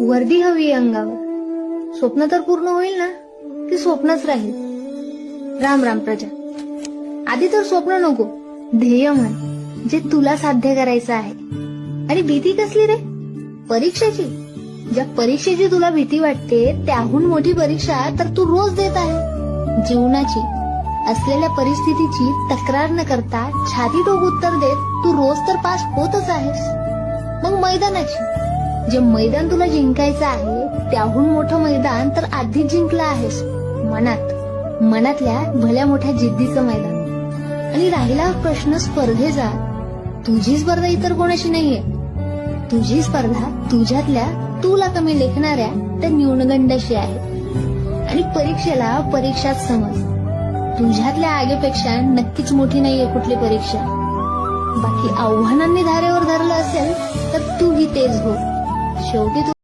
वर्दी हवी आहे अंगावर. स्वप्न तर पूर्ण होईल ना? की स्वप्नच राहील. राम राम प्रजा. आधी तर स्वप्न नको. ध्येय म्हण जे तुला साध्य करायचं आहे. आणि भीती कसली रे? परीक्षेची. ज्या परीक्षेची तुला भीती वाटते त्याहून मोठी परीक्षा तर तू रोज देत आहे. जीवनाची असलेल्या परिस्थितीची तक्रार न करता छाती टोक उत्तर देत तू रोज तर पास होतच आहेस. मग मैदानाची. जे मैदान तुला जिंकायचं आहे त्याहून मोठं मैदान तर आधीच जिंकलं आहेस. मनात मनातल्या भल्या मोठ्या जिद्दीचं मैदान. आणि राहिला प्रश्न स्पर्धेचा तुझी स्पर्धा इतर कोणाशी नाहीये. तुझी स्पर्धा तुझ्यातल्या तुला कमी लेखणाऱ्या त्या न्यूनगंडाशी आहे. आणि परीक्षेला परीक्षाच समज. तुझ्यातल्या आगेपेक्षा नक्कीच मोठी नाहीये कुठली परीक्षा. बाकी आव्हानांनी धारेवर धरलं असेल तर तूही तेच हो शेवटी तू